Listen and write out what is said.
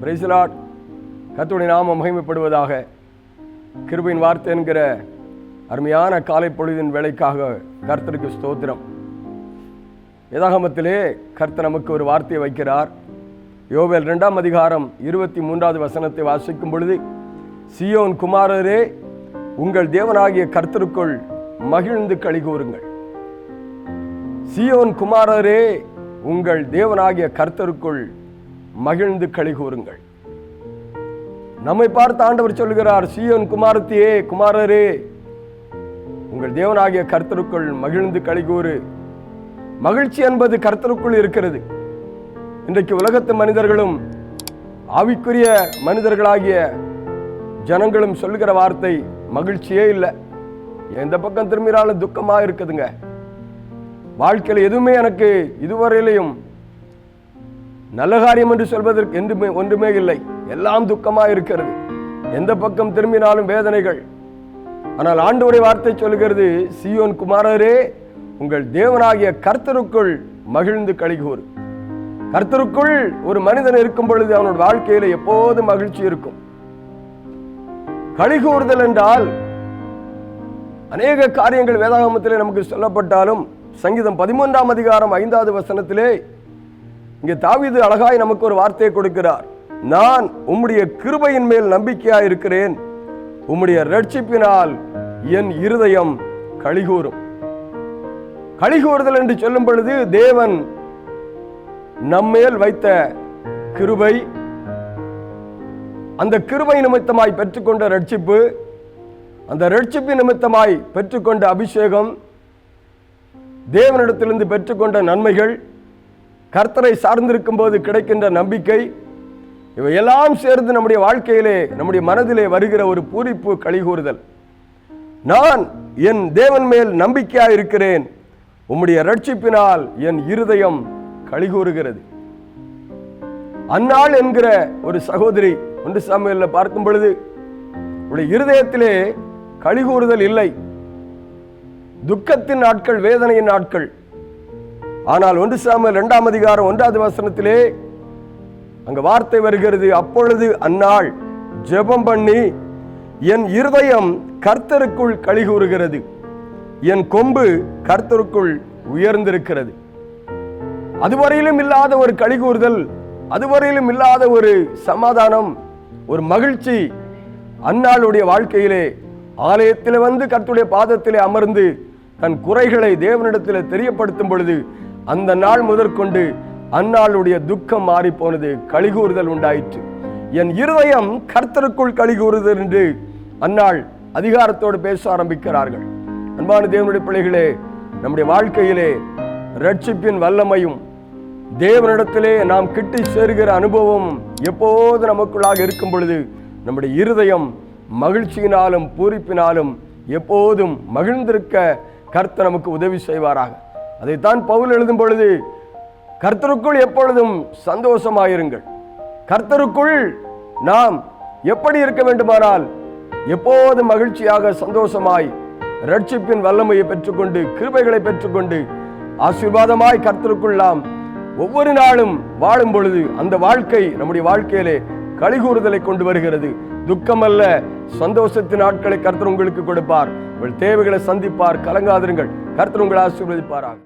பிரைசலாட் கத்துடைய நாம மகிமைப்படுவதாக கிருபையின் வார்த்தை என்கிற அருமையான காலை பொழுதின் வேலைக்காக கர்த்தருக்கு ஸ்தோத்திரம். வேதாகமத்திலே கர்த்தர் நமக்கு ஒரு வார்த்தையை வைக்கிறார். யோவேல் இரண்டாம் அதிகாரம் இருபத்தி மூன்றாவது வசனத்தை வாசிக்கும் பொழுது சியோன் குமாரரே உங்கள் தேவனாகிய கர்த்தருக்குள் மகிழ்ந்து களி கூறுங்கள். சியோன் குமாரரே உங்கள் தேவனாகிய கர்த்தருக்குள் மகிழ்ந்து கழிகூறுங்கள் நம்மை பார்த்து ஆண்டவர் சொல்லுகிறார் சியோன் குமாரத்தியே குமாரரே உங்கள் தேவனாகிய கர்த்தருக்குள் மகிழ்ந்து கழிகூறு மகிழ்ச்சி என்பது கர்த்தருக்குள் இருக்கிறது. இன்றைக்கு உலகத்து மனிதர்களும் ஆவிக்குரிய மனிதர்களாகிய ஜனங்களும் சொல்லுகிற வார்த்தை மகிழ்ச்சியே இல்லை. எந்த பக்கம் திரும்பினாலும் துக்கமா இருக்குதுங்க. வாழ்க்கையில் எதுவுமே எனக்கு இதுவரையிலையும் நல்ல காரியம் என்று சொல்வதற்கு என்றுமே ஒன்றுமே இல்லை. எல்லாம் துக்கமா இருக்கிறது எந்த பக்கம் திரும்பினாலும் வேதனைகள். ஆனால் ஆண்டவருடைய வார்த்தை சொல்கிறது சியோன் குமாரரே உங்கள் தேவனாகிய கர்த்தருக்குள் மகிழ்ந்து கழிகூறு கர்த்தருக்குள் ஒரு மனிதன் இருக்கும் பொழுது அவனோட வாழ்க்கையில எப்போதும் மகிழ்ச்சி இருக்கும். கழிகூறுதல் என்றால் அநேக காரியங்கள் வேதாகமத்திலே நமக்கு சொல்லப்பட்டாலும் சங்கீதம் பதிமூன்றாம் அதிகாரம் ஐந்தாவது வசனத்திலே இங்கே தாவிது அழகாய் நமக்கு ஒரு வார்த்தையை கொடுக்கிறார். நான் உம்முடைய கிருபையின் மேல் நம்பிக்கையா இருக்கிறேன். உம்முடைய ரட்சிப்பினால் என் இருதயம் கழிகூறும். கழிகூறுதல் என்று சொல்லும் பொழுது தேவன் நம்மேல் வைத்த கிருபை அந்த கிருபை நிமித்தமாய் பெற்றுக்கொண்ட ரட்சிப்பு அந்த ரட்சிப்பு நிமித்தமாய் பெற்றுக்கொண்ட அபிஷேகம் தேவனிடத்திலிருந்து பெற்றுக்கொண்ட நன்மைகள் கர்த்தரை சார்ந்திருக்கும் போது கிடைக்கின்ற நம்பிக்கை இவையெல்லாம் சேர்ந்து நம்முடைய வாழ்க்கையிலே நம்முடைய மனதிலே வருகிற ஒரு பூரிப்பு கழிகூறுதல். நான் என் தேவன் மேல் நம்பிக்கையாக இருக்கிறேன். உம்முடைய ரட்சிப்பினால் என் இருதயம் கழிகூறுகிறது. அந்நாள் என்கிற ஒரு சகோதரி ஒன்று சாமியல்ல பார்க்கும் பொழுது உடைய இருதயத்திலே கழிகூறுதல் இல்லை. துக்கத்தின் நாட்கள் வேதனையின் நாட்கள் ஆனால் ஒன்று சாமுவேல் இரண்டாம் அதிகாரம் ஒன்றாவது வசனத்திலே அங்கே வார்த்தை வருகிறது அப்பொழுது அந்நாள் ஜெபம் பண்ணி என் இருதயம் கர்த்தருக்குள் கழிகூறுகிறது. என் கொம்பு கர்த்தருக்குள் உயர்ந்திருக்கிறது. அதுவரையிலும் இல்லாத ஒரு கழிகூறுதல் அதுவரையிலும் இல்லாத ஒரு சமாதானம் ஒரு மகிழ்ச்சி அந்நாளுடைய வாழ்க்கையிலே. ஆலயத்தில் வந்து கர்த்துடைய பாதத்திலே அமர்ந்து தன் குறைகளை தேவனிடத்தில் தெரியப்படுத்தும் பொழுது அந்த நாள் முதற்கொண்டு அந்நாளுடைய துக்கம் மாறி போனது கழிகூறுதல் உண்டாயிற்று. என் இருதயம் கர்த்தருக்குள் கழிகூறுதல் என்று அந்நாள் அதிகாரத்தோடு பேச ஆரம்பிக்கிறார்கள். அன்பான தேவனுடைய பிள்ளைகளே நம்முடைய வாழ்க்கையிலே ரட்சிப்பின் வல்லமையும் தேவனிடத்திலே நாம் கிட்டி சேருகிற அனுபவம் எப்போது நமக்குள்ளாக இருக்கும் பொழுது நம்முடைய இருதயம் மகிழ்ச்சியினாலும் பூரிப்பினாலும் எப்போதும் மகிழ்ந்திருக்க கர்த்தர் நமக்கு உதவி செய்வாராக. அதைத்தான் பவுல் எழுதும் பொழுது கர்த்தருக்குள் எப்பொழுதும் சந்தோஷமாயிருங்கள். கர்த்தருக்குள் நாம் எப்படி இருக்க வேண்டுமானால் எப்போது மகிழ்ச்சியாக சந்தோஷமாய் ரட்சிப்பின் வல்லமையை பெற்றுக்கொண்டு கிருபைகளை பெற்றுக்கொண்டு ஆசீர்வாதமாய் கர்த்தருக்குள் நாம் ஒவ்வொரு நாளும் வாழும் பொழுது அந்த வாழ்க்கை நம்முடைய வாழ்க்கையிலே கழிகூறுதலை கொண்டு வருகிறது. துக்கமல்ல சந்தோஷத்தின் நாட்களை கர்த்தர் உங்களுக்கு கொடுப்பார். உங்கள் தேவைகளை சந்திப்பார். கலங்காதிருங்கள். கர்த்தர் உங்களை ஆசீர்வதிப்பாராக.